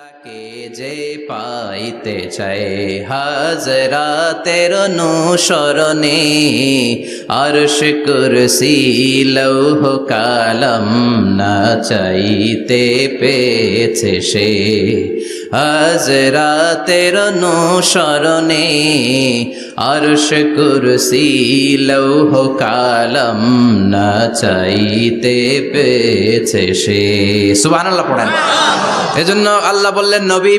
আল্লাহকে যে পাইতে চাই হাজরাতের অনুসরণে আর কুরসি লৌহ কালম না চাইতে পেয়েছে সে। হাজরাতের অনুসরণে আরশ কুরসি লৌহ কালম না চাইতে পেয়েছে সে। সুবহানাল্লাহ পড়েন। এজন্য আল্লাহ বললেন নবী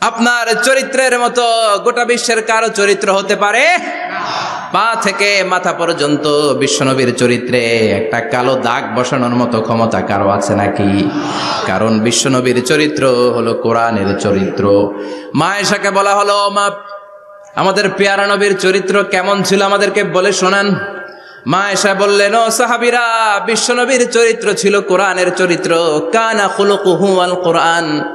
আপনার চরিত্রের মতো গোটা বিশ্বের কারও চরিত্র হতে পারে? পা থেকে মাথা পর্যন্ত বিশ্বনবীর চরিত্রে একটা কালো দাগ বসানোর মতো ক্ষমতা কারও আছে নাকি? কারণ বিশ্বনবীর চরিত্র হলো কোরআনের চরিত্র। মা এসাকে বলা হলো, মা, আমাদের পেয়ারা নবীর চরিত্র কেমন ছিল আমাদেরকে বলে শোনান। মা এসা বললেন, ও সাহাবিরা, বিশ্বনবীর চরিত্র ছিল কোরআনের চরিত্র। কানা খুলুকুহু আল কোরআন।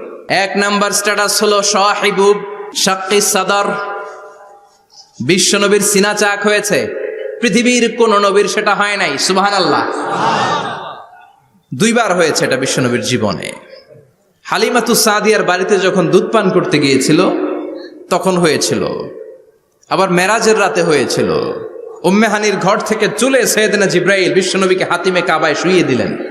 এক নাম্বার স্ট্যাটাস হলো শাক্কি সাদর। বিশ্ব নবীর সিনা চাক হয়েছে। পৃথিবীর কোন নবীর সেটা হয় নাই সুবাহান আল্লাহ দুইবার হয়েছে এটা বিশ্ব নবীর জীবনে। হালিমাতু সাদিয়ার বাড়িতে যখন দুধ পান করতে গিয়েছিল, তখন হয়েছিল। আবার মেরাজের রাতে হয়েছিল। উম্মেহানির ঘর থেকে চলে সৈয়দনা জিব্রাইল বিশ্বনবীকে হাতিমে কাবায় শুইয়ে দিলেন।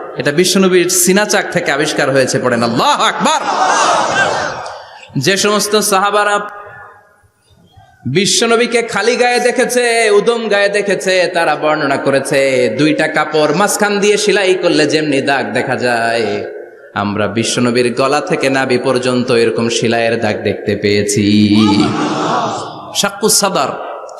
এটা বিশ্বনবীর সিনাচাক থেকে আবিষ্কার হয়েছে, পড়েন আল্লাহ আকবার। যে সমস্ত সাহাবারা বিশ্বনবীকে খালি গায়ে দেখেছে, উদম গায়ে দেখেছে, তারা বর্ণনা করেছে, দুইটা কাপড় মাঝখান দিয়ে সেলাই করলে যেমনি দাগ দেখা যায়। আমরা বিশ্বনবীর গলা থেকে নাভি পর্যন্ত এরকম সেলাইয়ের দাগ দেখতে পেয়েছি। শাক্কু সাদার।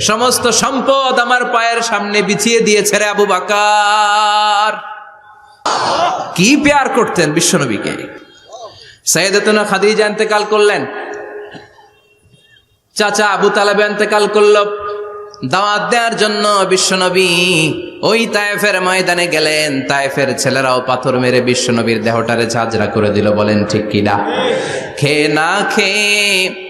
সমস্ত সম্পদ আমার পায়ের সামনে বিছিয়ে দিয়েছে রে আবু বাকার। কি পেয়ার করতেন বিশ্বনবীকে? সৈয়দতুনা খাদিজা ইন্তেকাল করলেন। চাচা আবু তালেব ইন্তেকাল করল। দাওয়াত দেওয়ার জন্য বিশ্বনবী ওই তায়েফের ময়দানে গেলেন। তায়েফের ছেলেরাও পাথর মেরে বিশ্বনবীর দেহটারে ঝাঁঝরা করে দিল, বলেন, ঠিক কিনা খেয়ে না খেয়ে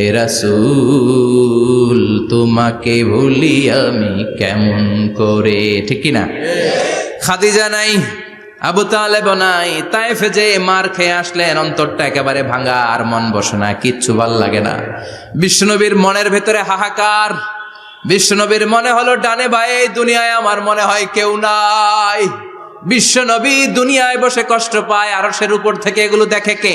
হেরাসুল তোমাকে ভুলি আমি কেমন করে? ঠিক না খাদিজা নাই, আবু তালেব নাই তাইফে যে মার খেয়ে আসলেন, অন্তরটা একেবারে ভাঙা আর মন বসে না, কিচ্ছু ভালো লাগে না। বিষ্ণুনবীর মনের ভেতরে হাহাকার। বিষ্ণুনবীর মনে হলো, ডানে ভাই দুনিয়ায় আমার মনে হয় কেউ নাই। বিশ্বনবী দুনিয়ায় বসে কষ্ট পায়, আরশের উপর থেকে এগুলো দেখে কে?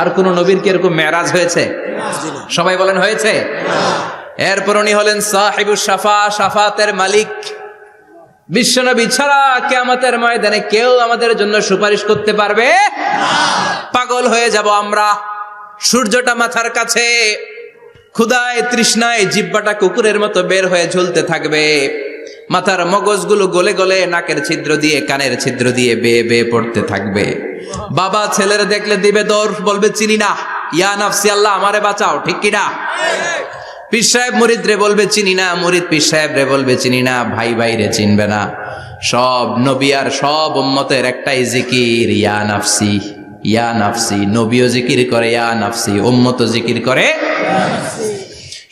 আর কোন নবীর কি এরকম মেরাজ হয়েছে? সবাই বলেন, হয়েছে? এরপর উনি হলেন সাহিবুল সাফা সাফাতের মালিক। বিশ্বনবী ছাড়া কেয়ামতের ময়দানে কেউ আমাদের জন্য সুপারিশ করতে পারবে? পাগল হয়ে যাব আমরা। সূর্যটা মাথার কাছে। ক্ষুদায় তৃষ্ণায় জিব্বাটা কুকুরের মতো বের হয়ে ঝুলতে থাকবে। মাথার মগজগুলো গলে গলে নাকের ছিদ্র দিয়ে, কানের ছিদ্র দিয়ে বেয়ে বেয়ে পড়তে থাকবে। বাবা ছেলের দেখলে দিবে দৌড়, বলবে, চিনি না। ইয়া নাফসি আল্লাহ, আমারে বাঁচাও। ঠিক কিনা পীর সাহেব মুরিদ রে বলবে, চিনি না। মুরিদ পীর সাহেব রে বলবে, চিনি না, ভাই ভাই রে চিনবে না। সব নবী আর সব উম্মতের একটাই জিকির, ইয়া নাফসি ইয়া নাফসি। নবীও জিকির করে, ইয়া নাফসি। উম্মত জিকির করে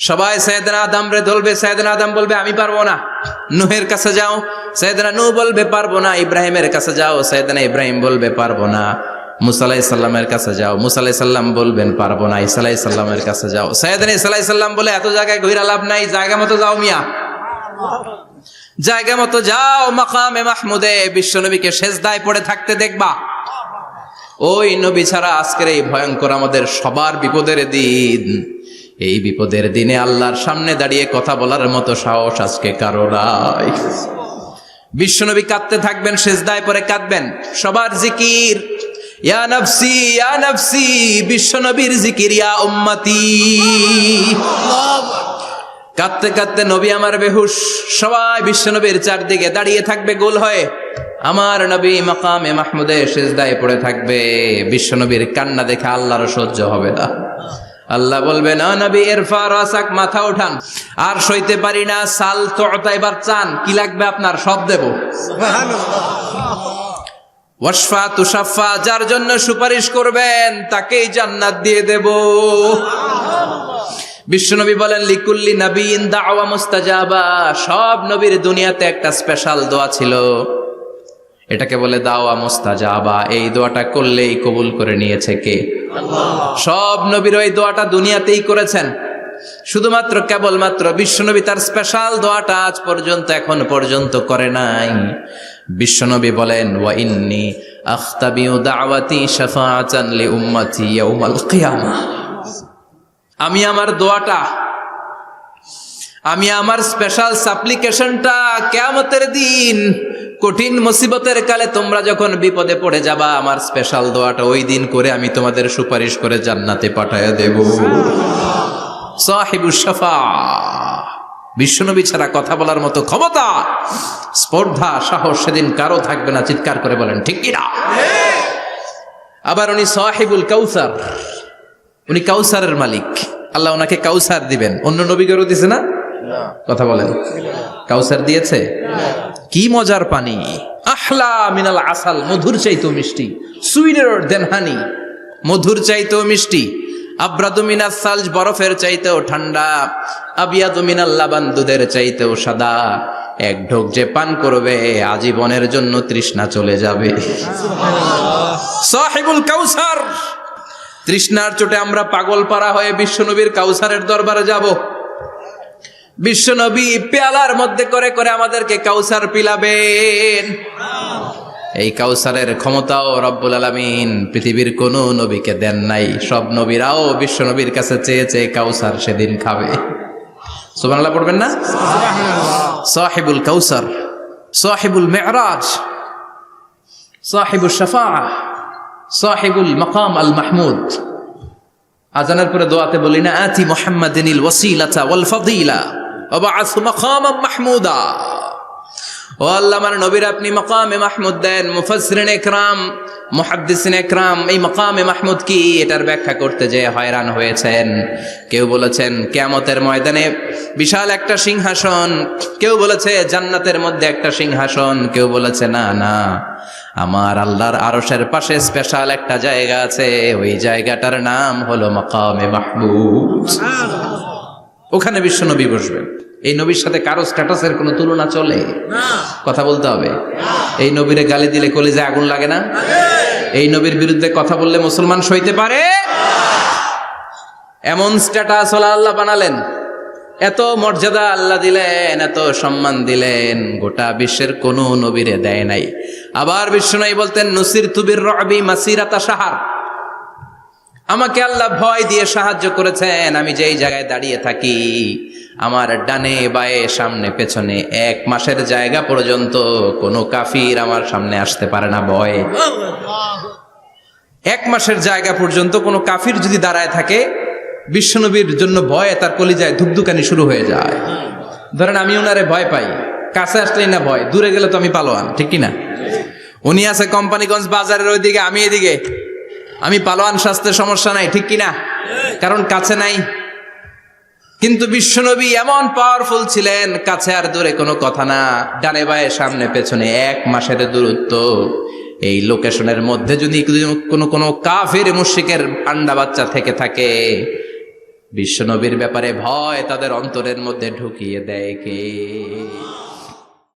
সবাই সৈয়দনা আদম রে ধরবে সৈয়দনা আদম বলবে, আমি পারব না। নুহের কাছে যাও সৈয়দনা নু বলবে, পারব না। ইব্রাহিমের কাছে যাও সৈয়দনা ইব্রাহিম বলবে, পারব না। মুসালাই সাল্লামের কাছে যাও মুসালাই সাল্লাম বলবেন, পারব না। ইসালাই সাল্লামের কাছে যাও। সৈয়দনা ইসালাই সাল্লাম বলে, এত জায়গায় ঘুরা লাভ নাই, জায়গা মতো যাও মিয়া। জায়গা মতো যাও, মাকামে মাহমুদে বিশ্বনবীকে শেষদায় পড়ে থাকতে দেখবা। ওই নবী ছাড়া আজকের এই ভয়ঙ্কর আমাদের সবার বিপদের দিন। এই বিপদের দিনে আল্লাহর সামনে দাঁড়িয়ে কথা বলার মতো সাহস আজকে কারও নাই। বিশ্বনবী কাঁদতে থাকবেন শেষদায় পরে কাঁদবেন। সবার জিকির, ইয়া নফসি ইয়া নফসি, বিশ্বনবীর জিকির, ইয়া উম্মতি। কাঁদতে কাঁদতে নবী আমার বেহুশ, সবাই বিশ্বনবীর চারদিকে দাঁড়িয়ে থাকবে, গোল হয়ে। আমার নবী মাকামে মাহমুদে শেষদায় পড়ে থাকবে। বিশ্বনবীর কান্না দেখে আল্লাহর সহ্য হবে না। আল্লাহ বলবে না নবী এরফা রাসাক মাথা উঠান। আর সইতে পারি না সাল তো এবার চান কি লাগবে আপনার? সব দেব। ওয়াসফা তুষাফা যার জন্য সুপারিশ করবেন তাকেই জান্নাত দিয়ে দেব। বিশ্বনবী বলেন লিকুল্লি নবীন দাওয়া মুস্তাজাবা। সব নবীর দুনিয়াতে একটা স্পেশাল দোয়া ছিল। এটাকে বলে দাওয়া মুস্তাজাবা। এই দোয়াটা করলেই কবুল করে নিয়েছে কে? সব নবীর ওই দোয়াটা দুনিয়াতেই করেছেন। শুধুমাত্র কেবলমাত্র বিশ্বনবী তার স্পেশাল দোয়াটা আজ পর্যন্ত এখন পর্যন্ত করে নাই। বিশ্বনবী বলেন, ওয়া ইন্নি আখতাবিউ দাওয়াতি শাফাআতান লি উম্মতি ইয়াউমাল কিয়ামাহ আমি আমার দোয়াটা, আমি আমার স্পেশাল সাপ্লিকেশনটা কেয়ামতের দিন কঠিন মুসিবতের কালে তোমরা যখন বিপদে পড়ে যাবা আমার স্পেশাল দোয়াটা ওই দিন করে আমি তোমাদের সুপারিশ করে জান্নাতে পাঠায় দেব। বিশ্বনবী ছাড়া কথা বলার মতো ক্ষমতা স্পর্ধা সাহস সেদিন কারও থাকবে না চিৎকার করে বলেন ঠিক কিনা আবার উনি সাহিবুল কাউসার। উনি কাউসারের মালিক। আল্লাহ ওনাকে কাউসার দিবেন। অন্য নবীগরও দিছে না? কথা বলেন। কাউসার দিয়েছে? কি মজার পানি? আহলা মিনাল আসাল, মধুর চাইতো মিষ্টি। সুইনের দেন হানি, মধুর চাইতো মিষ্টি। আব্রাদুমিনা সালজ, বরফের চাইতেও ঠান্ডা। আবিয়াদু মিনাল লাবান, দুধের চাইতেও সাদা। এক ঢোক যে পান করবে, আজীবনের জন্য তৃষ্ণা চলে যাবে। সাহিবুল কাউসার, তৃষ্ণার চোটে আমরা পাগল পাড়া হয়ে বিশ্বনবীর কাউসারের দরবারে যাব। বিশ্বনবী পেয়ালার মধ্যে করে করে আমাদেরকে কাউসার পিলাবেন। এই কাউসারের ক্ষমতাও রব্বুল আলমিন পৃথিবীর কোন নবীকে দেন নাই। সব নবীরাও বিশ্বনবীর কাছে চেয়ে চেয়ে কাউসার সেদিন খাবে। সুবহানাল্লাহ পড়বেন না? সাহেবুল কাউসার, সাহেবুল মেহরাজ সাহেবুল শাফা সাহিবুল মকাম আল মাহমুদ। আজানের পরে দোয়াতে বলি না, আতি মোহাম্মদিন ওয়াসিলাতা ওয়াল ফাদিলা। মাহমুদা। ও আল্লাহ, আমার নবীর আপনি মাকামে মাহমুদ দেন, মুফাসসিরিন ইকরাম মুহাদ্দিসিন ইকরাম এই মাকামে মাহমুদ কি? এটার ব্যাখ্যা করতে যে হয়রান হয়েছেন। কেউ বলেছেন, কিয়ামতের ময়দানে বিশাল একটা সিংহাসন। কেউ বলেছে, জান্নাতের মধ্যে একটা সিংহাসন। কেউ বলেছে, না না, আমার আল্লাহর আরশের পাশে স্পেশাল একটা জায়গা আছে। ওই জায়গাটার নাম হলো মাকামে মাহমুদ। ওখানে বিশ্ব নবী বসবেন। এই নবীর সাথে কারও স্ট্যাটাসের কোনো তুলনা চলে? কথা বলতে হবে। এই নবীরে গালি দিলে কলিজে আগুন লাগে না? এই নবীর বিরুদ্ধে কথা বললে মুসলমান সইতে পারে? এমন স্ট্যাটাস হলো আল্লাহ বানালেন। এত মর্যাদা আল্লাহ দিলেন এত সম্মান দিলেন গোটা বিশ্বের কোন নবীরে দেয় নাই। আবার বিশ্ব নাই বলতেন নসির তুবির রবি মাসিরাতা সাহার আমাকে আল্লাহ ভয় দিয়ে সাহায্য করেছেন আমি যেই জায়গায় দাঁড়িয়ে থাকি আমার ডানে বায়ে সামনে পেছনে এক মাসের জায়গা পর্যন্ত কোনো কাফির আমার সামনে আসতে পারে না ভয়ে। এক মাসের জায়গা পর্যন্ত কোনো কাফির যদি দাঁড়ায় থাকে বিশ্বনবীর জন্য ভয়ে তার কলিজায় ধুকধুকানি শুরু হয়ে যায়। ধরেন আমি ওনারে ভয় পাই কাছে আসলেই না ভয় দূরে গেলে তো আমি পালোয়ান ঠিক কি না উনি আছে কোম্পানিগঞ্জ বাজারের ওইদিকে আমি এদিকে। আমি পালোয়ান স্বাস্থ্যের সমস্যা নাই, ঠিক কি না কারণ কাছে নাই। কিন্তু বিশ্বনবী এমন পাওয়ারফুল ছিলেন, কাছে আর দূরে কোনো কথা না। ডানে বায়ে, সামনে পেছনে এক মাসের দূরত্ব। এই লোকেশনের মধ্যে যদি কোনো কোনো কাফের মুশিকের আন্ডা বাচ্চা থেকে থাকে, বিশ্বনবীর ব্যাপারে ভয় তাদের অন্তরের মধ্যে ঢুকিয়ে দেয় কে?